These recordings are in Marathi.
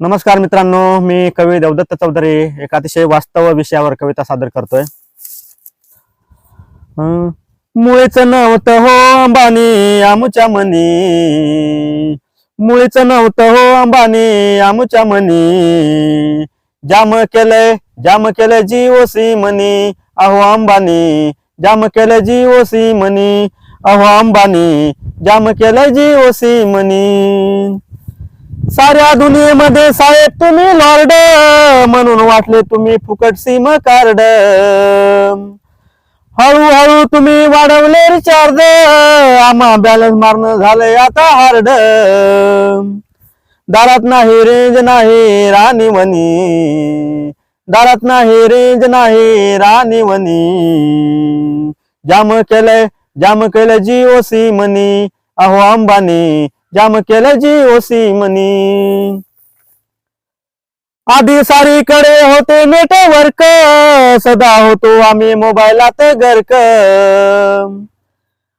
नमस्कार मित्रांनो मी कवी देवदत्त चौधरी एक अतिशय वास्तव विषयावर कविता सादर करतोय. मुळीच नव्हतं हो अंबानी आमच्या मनी. मुळीच नव्हतं हो अंबानी आमच्या मनी. जाम केलंय जाम केलंय जीओसी मनी अहो अंबानी. जाम केलंय जीओसी मनी अहो अंबानी. जाम केलंय जीओसी मनी. साऱ्या दुनियेमध्ये साहेब तुम्ही लॉर्ड म्हणून वाटले तुम्ही फुकट सिम कार्ड हळूहळू तुम्ही वाढवले रिचार्ज आम्हा बॅलन्स मारणं झालंय आता हार्ड दारात नाही रेंज नाही राणी म्हणी. दारात नाही रेंज नाही राणी म्हणी. जाम केलंय जाम केलं जिओ सी म्हणी. अहो अंबानी जाम केलं जिओ सी मनी. आधी सारीकडे होते नेटवर्क सदा होतो आम्ही मोबाईलात गर्क.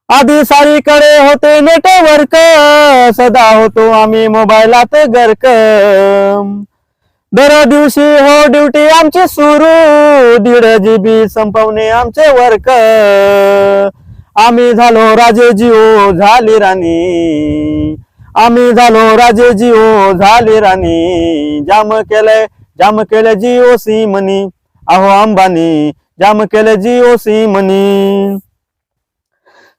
आधी सारीकडे होते नेटवर्क सदा होतो आम्ही मोबाईलात गर्क. दर दिवशी हो ड्युटी आमची सुरू दीड जीबी संपवणे आमचे वर्क. आम्ही झालो राजे जिओ झाली राणी. आम्ही झालो राजे जिओ झाली राणी. जाम केलंय जाम केलं जिओ सी मनी. अहो अंबानी जाम केलं जिओ सी मनी.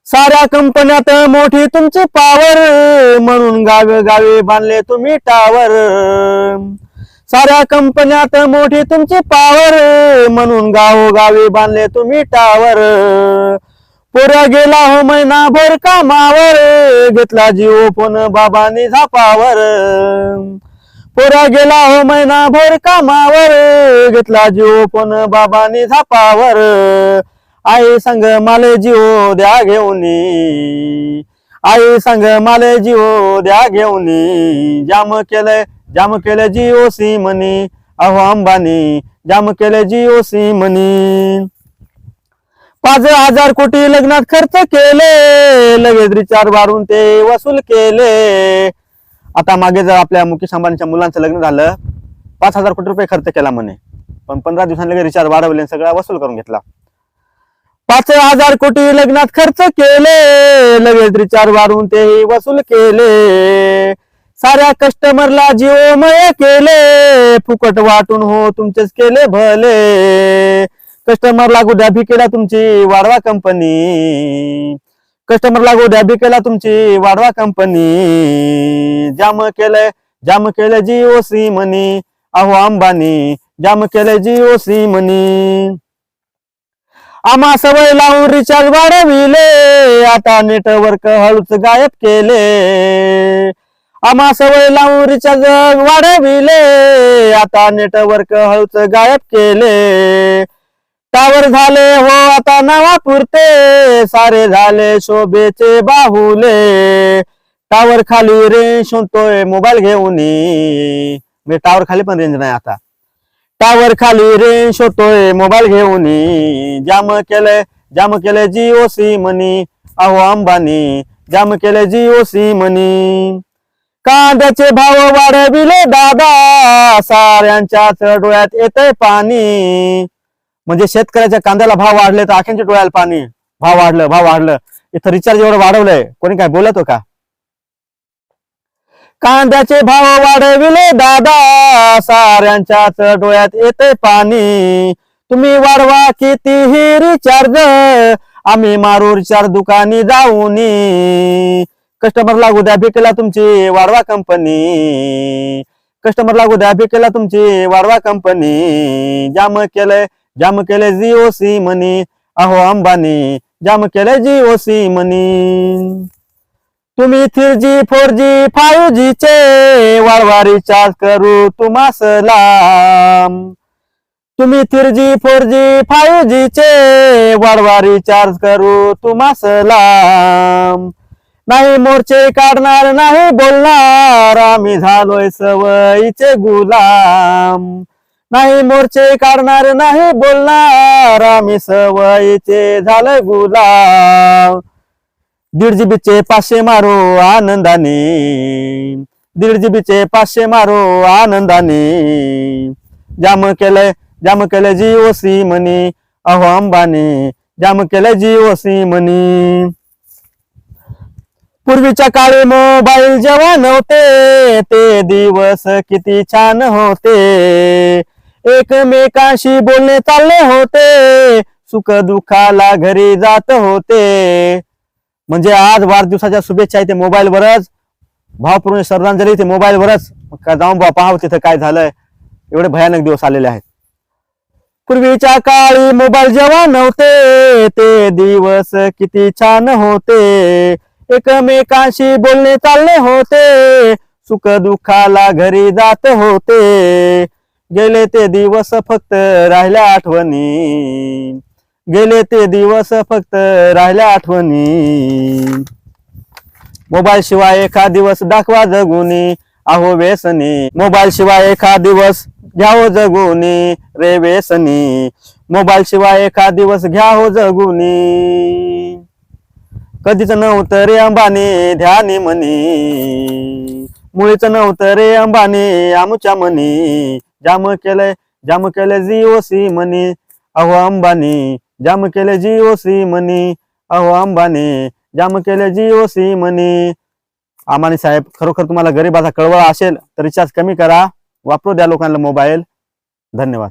साऱ्या कंपन्यात मोठी तुमची पावर म्हणून गावे गावे बांधले तुम्ही टावर साऱ्या कंपन्यात मोठी तुमची पावर म्हणून गावोगावी बांधले तुम्ही टावर पोरा गेला हो महिनाभर कामावर. घेतला जीव फोन बाबांनी झापावर. पोरा गेला हो महिनाभर कामावर. घेतला जीव फोन बाबांनी झापावर. आई संग माले जीव द्या घेऊन. आई संग माले जीव द्या घेऊन. जाम केले जाम केलं जिओ सी म्हणी अहो अंबानी जाम केलं जिओ सी म्हणी पाच हजार कोटी लग्नात खर्च केले लगेच रिचार्ज मारून ते वसूल केले. आता मागे जर आपल्या मुकेश अंबानीच्या मुलांचं लग्न झालं पाच हजार कोटी रुपये खर्च केला म्हणे. पण पंधरा दिवसांनी लगेच रिचार्ज वाढवले सगळा वसूल करून घेतला. पाच हजार कोटी लग्नात खर्च केले लगेच रिचार्ज वाढवून तेही वसूल केले. साऱ्या कस्टमरला जीवमय केले फुकट वाटून हो तुमचेच केले भले. कस्टमरला गुड्या केला तुमची वाढवा कंपनी कस्टमरला गोड्या केला तुमची वाढवा कंपनी जाम केलंय जाम केलं जिओ सी मनी अहो अंबानी जाम केलंय जिओ सी मनी आम्हा सवय लावून रिचार्ज वाढविले. आता नेटवर्क हळूच गायब केले. आम्हा सवय लावून रिचार्ज वाढविले. आता नेटवर्क हळूच गायब केले. टावर झाले हो आता नावा पुरते. सारे झाले शोभेचे बाहुले. टावर खाली रेंज शोधतोय मोबाईल घेऊन म्हणजे टावर खाली पण रेंज नाही आता. टावर खाली रेंज शोधतोय मोबाईल घेऊन जाम केले जाम केलंय जिओ सी मनी अहो अंबानी जाम केलंय जिओ सी मनी कांद्याचे भाव वाढविले दादा. साऱ्यांच्या डोळ्यात येतंय पाणी. म्हणजे शेतकऱ्याच्या कांद्याला भाव वाढले तर आख्यांच्या डोळ्याला पाणी. भाव वाढलं भाव वाढलं. इथं रिचार्ज एवढं वाढवलंय. कोणी काय बोलत हो का? कांद्याचे भाव वाढविले दादा साऱ्यांच्याच डोळ्यात येते पाणी. तुम्ही वाढवा कितीही रिचार्ज आम्ही मारू रिचार्ज दुकानी जाऊन. कस्टमरला उद्या केला तुमची वाढवा कंपनी कस्टमर लागू द्या केला तुमची वाढवा कंपनी जाम केलंय. जाम केले जिओ सी मनी अहो अंबानी जाम केले जिओ सी मनी तुम्ही three G four G five G चे वाढवा रिचार्ज करू तुम्हाला तुम्ही three G four G five G चे वाढवा रिचार्ज करू तुम्हाला नाही मोर्चे काढणार नाही बोलणार आम्ही झालोय सवयीचे गुलाम. नाही मोर्चे काढणार नाही बोलणार. आम्ही सवयीचे झालं गुलाम. दीड जीबीचे पाचशे मारो आनंदाने. दीड जीबीचे पाचशे मारो आनंदाने. जाम केलंय जाम केलंय जिओ सी म्हणी अहो अंबानी जाम केलंय जिओ सी म्हणी पूर्वीच्या काळी मोबाईल जेव्हा नव्हते ते दिवस किती छान होते. एकमेकांशी बोलणे चालले होते. सुख दुःखाला घरी जात होते. म्हणजे आज वाढदिवसाच्या शुभेच्छा आहे ते मोबाईलवरच भावपूर्ण श्रद्धांजली ते मोबाईलवरच. मग जाऊन बा पाहावं तिथं काय झालंय. एवढे भयानक दिवस आलेले आहेत. पूर्वीच्या काळी मोबाईल जेव्हा नव्हते ते दिवस किती छान होते. एकमेकांशी बोलणे चालले होते. सुख दुःखाला घरी जात होते. गेले ते दिवस फक्त राहिल्या आठवणी. गेले ते दिवस फक्त राहिल्या आठवणी. मोबाईल शिवाय एखा दिवस दाखवा जगुनी. अहो व्यसनी. मोबाईल शिवाय एखा दिवस घ्याव जगुनी. रे व्यसनी. मोबाईल शिवाय एखा दिवस घ्यावं जगुनी. कधीच नव्हतं रे अंबानी ध्यानी म्हणी. मुळीच नव्हतं रे अंबानी आमच्या म्हणी. जाम केलंय जाम केले जिओ सी म्हणी अहो अंबानी जाम केले जिओ सी म्हणी अहो अंबानी जाम केले जिओ सी म्हणी आमानी साहेब खरोखर तुम्हाला गरीबाचा कळवळ असेल तर रिचार्ज कमी करा वापरू द्या लोकांना मोबाईल. धन्यवाद.